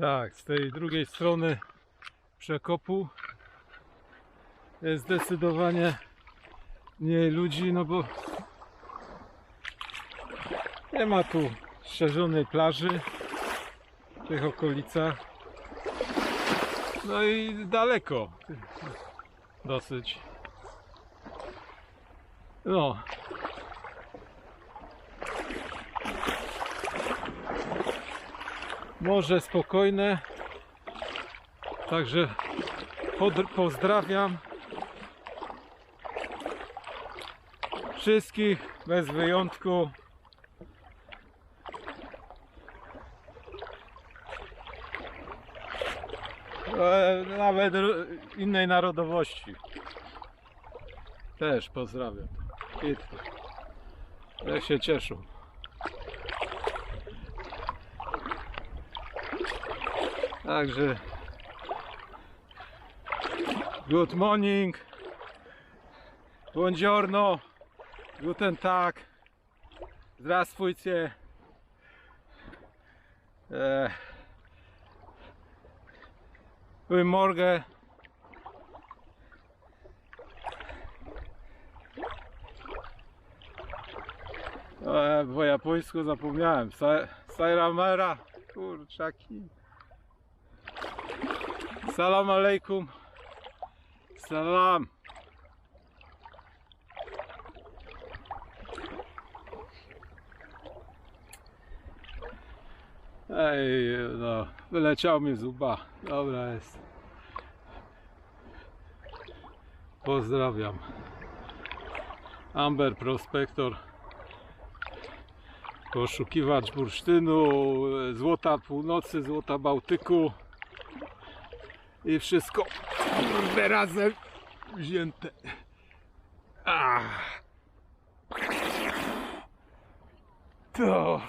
Tak, z tej drugiej strony przekopu jest zdecydowanie mniej ludzi, no bo nie ma tu szerzonej plaży w tych okolicach. No i daleko dosyć. No. Morze spokojne. Także pozdrawiam wszystkich bez wyjątku. E, Nawet innej narodowości. Też pozdrawiam. I to. Jak się cieszą. Także Good morning Buongiorno Guten Tag Здравствуйте e, Guten Morgen e, Po japońsku zapomniałem Sa- Sayonara Kurczaki Salam alaikum. Salam. Ej, no, wyleciał mi z łba. Dobra jest. Pozdrawiam. Amber Prospektor. Poszukiwacz bursztynu, złota północy, złota Bałtyku i wszystko razem wzięte. Ah. To